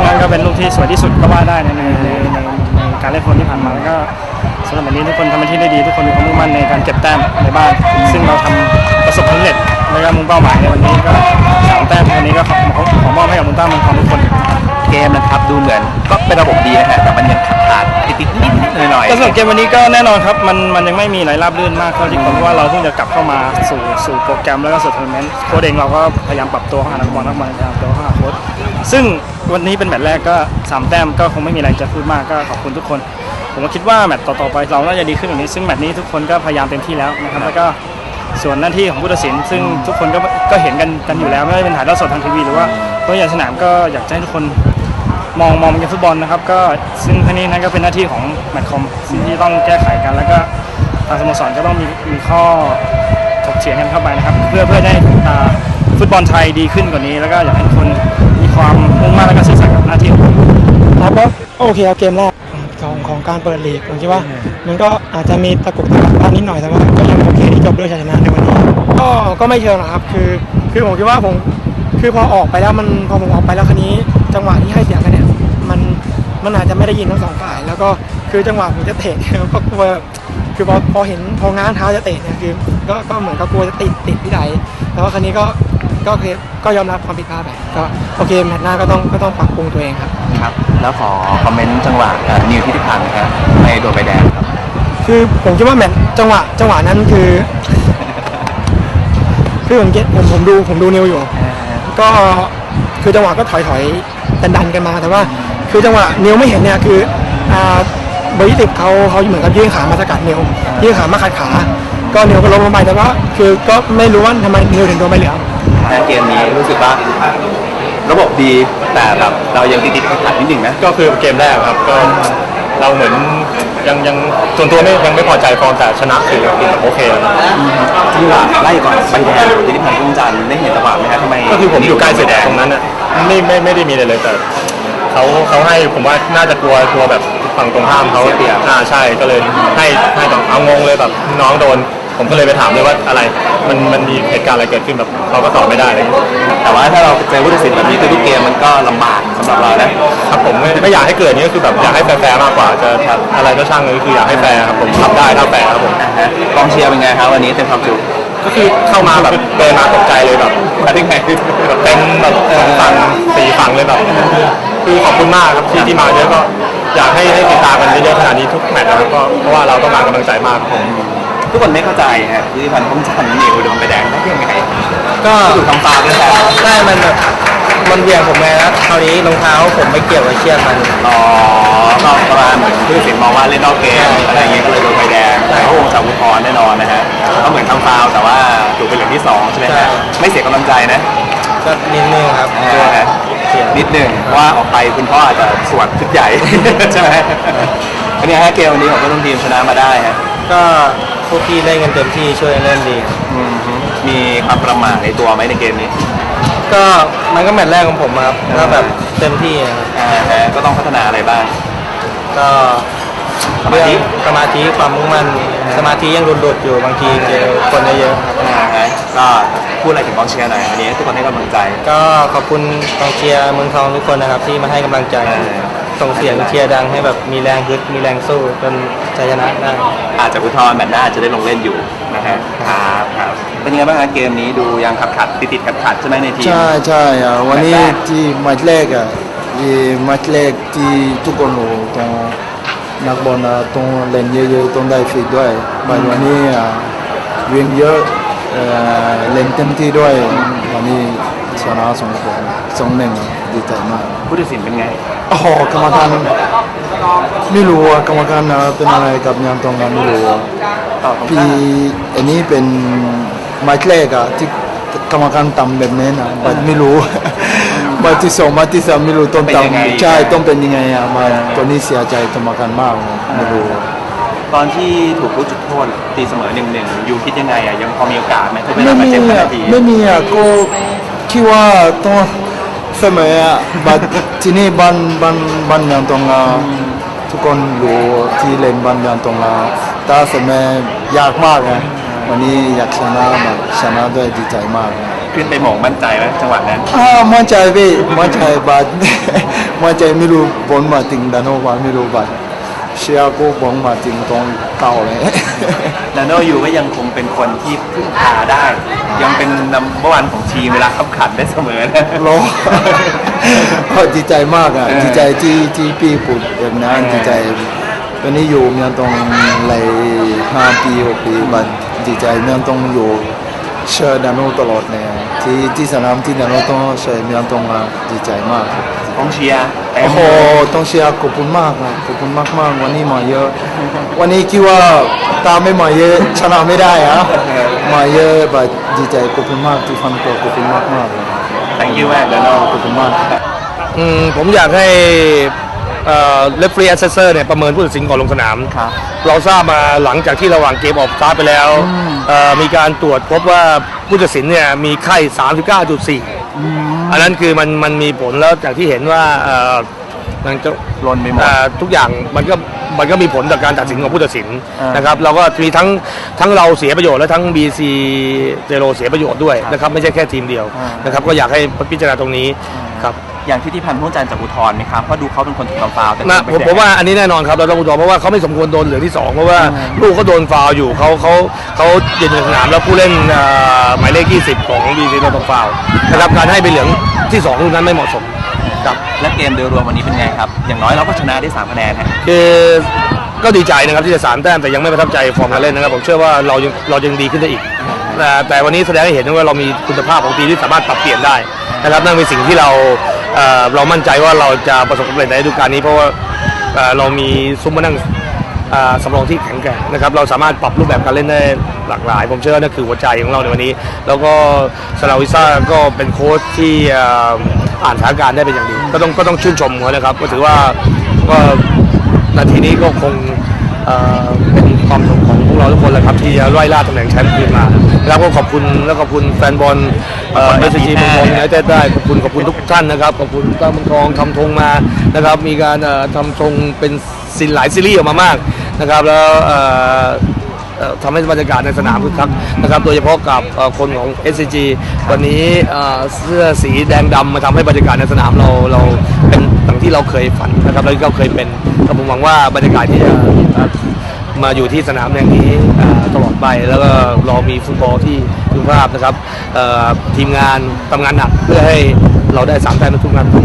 กนั้นก็เป็นลูกที่สวยที่สุดก็ว่าได้ในในในในในการเล่นฟุตบอลที่ผ่านมาแล้วก็สำหรับวันนี้ทุกคนทำหน้าที่ได้ดี ทุกคนมีความมุ่งมั่นในการเก็บแต้มในบ้าน ซึ่งเราทำประสบความสำเร็จและก็มุ่งเป้าหมายในวันนี้ก็สามแต้มวันนี้ก็ขอขอขอมอบให้กับมุนต้ามืองทองทุกคนเกมนะครับดูเหมือนก็เป็นระบบดีนะฮะแต่มันยังขาดขาดติดติดนิดนิดหน่อยหน่อยก็สำหรับเกมวันนี้ก็แน่นอนครับมันมันยังไม่มีไหลราบรื่นมากเท่าที่ควรเพราะว่าเราเพิ่งจะกลับเข้ามาสู่สู่โปรแกรมแล้วก็สู่ทัวร์นาเมนต์โค้ชเองเราก็พยายามปรับตัวเข้าหานักบอลนักบอลพยายามปรับตัวเข้าหาโค้ช ซึ่งวันนี้เป็นแมตช์แรกก็สามแต้มก็คงไม่มีอะไรจะพูดมากก็ขอบคุณทุกคน ผมก็คิดว่าแมตช์ต่อๆไปเราน่าจะดีขึ้นแบบนี้ ซึ่งแมตช์นี้ทุกคนก็พยายามเต็มที่แล้วนะครับแล้วก็ส่วนหน้าที่ของผู้ตัดสิน ซึ่งทุกคนก็ก็เห็นกันกันอยู่แล้วไม่ว่าจะเป็นถ่ายทอดสดทางทีวีหรือว่าตัวอย่างสนามก็อยากจะให้ทุกคนมองมองเกมฟุตบอลนะครับก็ซึ่งทั้งนี้นั่นก็เป็นหน้าที่ของแมตช์คอมซึ่งที่ต้องแก้ไขกัน แล้วก็ทางสโมสรก็ต้องมีมีข้อถกเถียงกันเข้าไปนะครับ เพื่อเพื่อได้อ่าฟุตบอลไทยดีขึ้นกว่านี้ แล้วก็อยากให้ทุกคนมี ความมุ่งมั่นและก็ซื่อสัตย์กับหน้าที่ของตัวเองครับก็โอเคครับเกมแรกของของการเปิดลีกผมคิดว่ามันก็อาจจะมีตะกุกตะกักบ้างนิดหน่อยแต่ว่าก็ยังโอเคที่จบด้วยชัยชนะในวันนี้ก็ก็ไม่เชิงหรอกครับคือคือผมคิดว่าผมคือพอออกไปแล้วมันพอผมออกไปแล้วคันนี้ จังหวะที่ให้เสียงกันเนี่ยมันมันอาจจะไม่ได้ยินทั้งสองฝ่าย แล้วก็คือจังหวะผมจะเตะเนี่ยก็กลัวคือพอพอเห็นพอง้างเท้าจะเตะเนี่ยคือก็ก็เหมือนกับกลัวจะติดติดที่ใดแต่ว่าคันนี้ก็ ก็คือก็ยอมรับความผิดพลาดไปก็โอเคแมตช์หน้าก็ต้องก็ต้องปรับปรุงตัวเองครับ ครับ แล้วขอคอมเมนต์จังหวะเอ่อนิวทิติพันธ์นะครับไม่โดนใบแดงครับคือผมคิดว่าแมตช์จังหวะจังหวะนั้นคือ คือผมเก็ตผมผมดูผมดูนิวอยู่ ก็คือจังหวะก็ถอยถอยดันดันๆกันมาแต่ว่า คือจังหวะนิวไม่เห็นเนี่ยคืออ่าเบอร์ยี่สิบเขาเขาเหมือนกับยื่นขามาสกัดนิวยื่นขามาขัดขา ก็นิวก็ล้มลงไปแต่ว่า คือก็ไม่รู้ว่าทำไมนิวถึงโดนใบเหลือง นะเกมนี้รู้สึกว่าระบบดีแต่แบบเรายังติดติดขัดขัดนิดหนึ่งนะก็คือเกมแรกครับก็เราเหมือนยังยังส่วนตัวไม่ยังไม่พอใจฟอร์มแต่ชนะคือโอเคแล้วจังหวะไล่ก่อนใบแดงทิติพันธ์กุ้งจันทร์ได้เห็นจังหวะไหมฮะทำไมก็คือผมอยู่ใกล้สีแดงตรงนั้นน่ะไม่ไม่ไม่ได้มีอะไรเลยแต่เขาเขาให้ผมว่าน่าจะกลัวกลัวแบบฝั่งตรงข้ามเขาอ่าใช่ก็เลยให้ให้แบบเอางงเลยแบบน้องโดน ผมก็เลยไปถามเลยว่าอะไร มันมันมีเหตุการณ์อะไรเกิดขึ้นแบบเขาก็ตอบไม่ได้เลยแต่ว่าถ้าเราเจอผู้ตัดสินแบบนี้คือทุกเกมมันก็ลำบากสำหรับเรานะครับผมไม่ไม่อยากให้เกิดอย่างนี้ก็คือแบบอยากให้แฟร์ๆมากกว่าจะอะไรก็ช่างเลยคืออยากให้แฟร์ครับผมทำได้ถ้าแฟร์ครับผมนะฮะกองเชียร์เป็นไงครับวันนี้เต็มความจุก็คือเข้ามาแบบเดินมาตกใจเลยแบบแบบยังไงแบบเต็มแบบสองฝั่งสี่ฝั่งเลยแบบคือขอบคุณมากครับที่ที่มาเยอะก็อยากให้ให้ติดตามกันเยอะๆขนาดนี้ทุกแมตช์นะครับก็เพราะว่าเราต้องการกำลังใจมากครับผม ทุกคนไม่เข้าใจฮะทิติพันธ์กุ้งจันทร์นิวโดนใบแดงได้ยังไงก็ถูกทำฟาวล์ด้วยแทนได้มันแบบมันเบี่ยงผมไงนะคราวนี้รองเท้าผมไม่เกี่ยวกับเชือกมันอ๋อก็ประมาณเหมือนผู้ตัดสินมองว่าเล่นนอกเกมอะไรอย่างเงี้ยก็เลยโดนใบแดงแต่ก็คงจะอุทธรณ์แน่นอนนะฮะก็เหมือนทำฟาวล์แต่ว่าถูกเป็นเหลืองที่สองใช่ไหมฮะไม่เสียกำลังใจนะก็นิดนึงครับอ่านิดหนึ่งเพราะว่าออกไปคุณพ่ออาจจะสวดชุดใหญ่ใช่ไหมอันนี้ฮะเกมวันนี้ของเพื่อนร่วมทีมชนะมาได้ฮะก็ พวกพี่เล่นกันเต็มที่ช่วยเล่นดีอืมฮึมีความประมาทในตัวไหมในเกมนี้ก็มันก็แมตช์แรกของผมครับก็แบบเต็มที่นะครับอ่าฮะก็ต้องพัฒนาอะไรบ้าง ก็สมาธิเรื่องสมาธิความมุ่งมั่นสมาธิยังหลุดๆอยู่บางทีเจอคนเยอะๆครับอ่าฮะก็พูดอะไรถึงกองเชียร์หน่อยวันนี้ทุกคนให้กำลังใจก็ขอบคุณกองเชียร์เมืองทองทุกคนนะครับที่มาให้กำลังใจเออ ส่งเสียงเชียร์ดังให้แบบมีแรงฮึดมีแรงสู้จนชัยชนะได้อาจจะอุทธรณ์แมตช์หน้าอาจจะได้ลงเล่นอยู่นะฮะครับครับเป็นยังไงบ้างฮะเกมนี้ดูยังขัดขัดติดติดขัดขัดๆใช่ไหมในทีม ใช่ใช่อะวันนี้แมตช์แรก ที่แมตช์แรกอะที่แมตช์แรกที่ทุกคนรู้ตรงนักบอลอะต้องเล่นเยอะๆต้องได้ฟิตด้วยแต่วันนี้อะวิ่งเยอะเอ่อเล่นเต็มที่ด้วยวันนี้ ชนะสองคนสองหนึ่งอะดีใจมาก ผู้ตัดสินเป็นไง โอ้โหกรรมการไม่รู้อะกรรมการอะเป็นอะไรกับยามตรงกันไม่รู้อะต่อตรงพี่ข้ามอันนี้เป็นแมตช์แรกอะที่กรรมการทำแบบนี้นะบัดไม่รู้ บัดที่สองบัดที่สามไม่รู้ต้องเป็นยังไงทำใช่ต้องเป็นยังไงอะมาตัวนี้เสียใจกรรมการมากเลยไม่รู้ ตอนที่ถูกผู้จุดโทษตีเสมอหนึ่งหนึ่งยูคิดยังไงอะยังพอมีโอกาสไหมถ้าเป็นไม่มามีเจ็บขนาอะดนี้ไม่มีอะก็ คิดว่าต้องเสมออะบัดที่นี่บ้านบ้านบ้านยางตรงอะทุกคนรู้ที่เล่นบ้านยางตรงอะถ้าเสมอยากมากนะวันนี้อยากชนะแบบชนะด้วยดีใจมากนะขึ้นไปหม่งมั่นใจไหมจังหวะนั้นอ่ามั่นใจพี่มั่นใจบัตมั่นใจไม่รู้บอลมาถึงดานโนวาไม่รู้บัต เชียร์ก็บอลมาถึงตรงเก่าเลย นาโนยูก็ยังคงเป็นคนที่พึ่งพาได้ ยังเป็นนัมเบอร์วันของทีมเวลาขับขันได้เสมอนะร้องก็ดีใจมากอะเออดีใจที่ที่พี่พูดแบบนั้นเออ ดีใจวันนี้อยู่เมืองตรงหลายห้าปีหกปีบันดีใจเมืองตรงอยู่เชียร์ดานโนตลอดเนี่ยที่ที่สนามที่ดานโนต้องเชียร์เมืองตรงอะดีใจมากครับกองเชียร์เต็มโอ้โหต้องเชียร์ขอบคุณมากนะขอบคุณมากมากๆวันนี้มาเยอะ วันนี้คิดว่าตามไม่มาเยอะชนะไม่ได้อะมาเยอะแบบดีใจขอบคุณมากที่ฟันตัวขอบคุณมากมากๆเลย thank you มากนาโนขอบคุณมากอืมผมอยากให้เลฟรีแอสเซสเซอร์เนี่ยประเมินผู้ตัดสินก่อนลงสนามครับเราทราบมาหลังจากที่ระหว่างเกมออกสตาร์ทไปแล้วเอ่อมีการตรวจพบว่าผู้ตัดสินเนี่ยมีไข้ 39.4 อันนั้นคือมันมันมีผลแล้วจากที่เห็นว่าเอ่อมันจะลนไปหมดเอ่อทุกอย่างมันก็มันก็มีผลต่อการตัดสินของผู้ตัดสินอ่านนะครับ เราก็มีทั้งทั้งเราเสียประโยชน์และทั้ง BC เจโรเสียประโยชน์ด้วยนะครับ ไม่ใช่แค่ทีมเดียวอ่านนะครับ ก็อยากให้พิจารณาตรงนี้ครับ อย่างที่ที่พันธ์พ่วงจันทร์จากอุทธรณ์ไหมครับเพราะดูเขาเป็นคนถูกทำฟาวล์แต่นะถูผมกใบแดงผมว่าอันนี้แน่นอนครับเราต้องอุทธรณ์เพราะว่าเขาไม่สมควรโดนเหลืองที่สองเพราะว่าลูกเขาโดนฟาวล์อยู่เขาเขาเขายืนอยู่ในสนามแล้วผู้เล่นเอ่อหมายเลข 20 ของบีซีโดนฟาวล์นะครับการให้ใบเหลืองที่สองลูกนั้นไม่เหมาะสมครับ และเกมโดยรวมวันนี้เป็นไงครับ อย่างน้อยเราก็ชนะได้สามคะแนนฮะ คือก็ดีใจนะครับที่จะสามแต้มแต่ยังไม่ประทับใจฟอร์มการเล่นนะครับผมเชื่อว่าเรายังเรายังดีขึ้นได้อีกแต่แต่วันนี้แสดงให้เห็นว่าเรามีคุณภาพของทีมที่สามารถปรับเปลี่ยนได้นะครับนั่นเป็นสิ่งที่เรา เเรามั่นใจว่าเราจะประสบความสำเร็จในฤดูกาลนี้เพราะว่าเเรามีซุ้มมานั่งสำรองที่แข็งแกร่งนะครับเราสามารถปรับรูปแบบการเล่นได้หลากหลาย ผมเชื่อว่านั่นคือหัวใจของเราในวันนี้ แล้วก็ซาลาวิซ่าก็เป็นโค้ชที่อ่าอ่านสถานการณ์ได้เป็นอย่างดี ก็ต้องก็ต้องชื่นชมเขานะครับก็ถือว่าก็นาทีนี้ก็คง เอ่อเป็นความสุขของพวกเราทุกคนแหละครับที่จะไล่ล่าตำแหน่งแชมป์คืนมาแล้วก็ขอบคุณแล้วขอบคุณแฟนบอลเอสซีเมืองทองยูไนเต็ดได้ขอบคุณขอบคุณทุกท่านนะครับขอบคุณต้าเมืองทองทำธงมานะครับมีการเอ่อทำธงเป็นสินหลายซีรีส์ออกมามากนะครับแล้วเอ่อเอ่อ ทำให้บรรยากาศในสนามคึกคักนะครับโดยเฉพาะกับเอ่อคนของ SCG วันนี้เสื้อสีแดงดำมาทำให้บรรยากาศในสนามเราเราเป็นอย่างที่เราเคยฝันนะครับแล้วก็เคยเป็นก็ผมหวังว่าบรรยากาศที่จะมาอยู่ที่สนามแห่งนี้ตลอดไปแล้วก็เรามีฟุตบอลที่คุณภาพนะครับทีมงานทำงานหนักเพื่อให้เราได้สามแต้มในทุกนัดครับ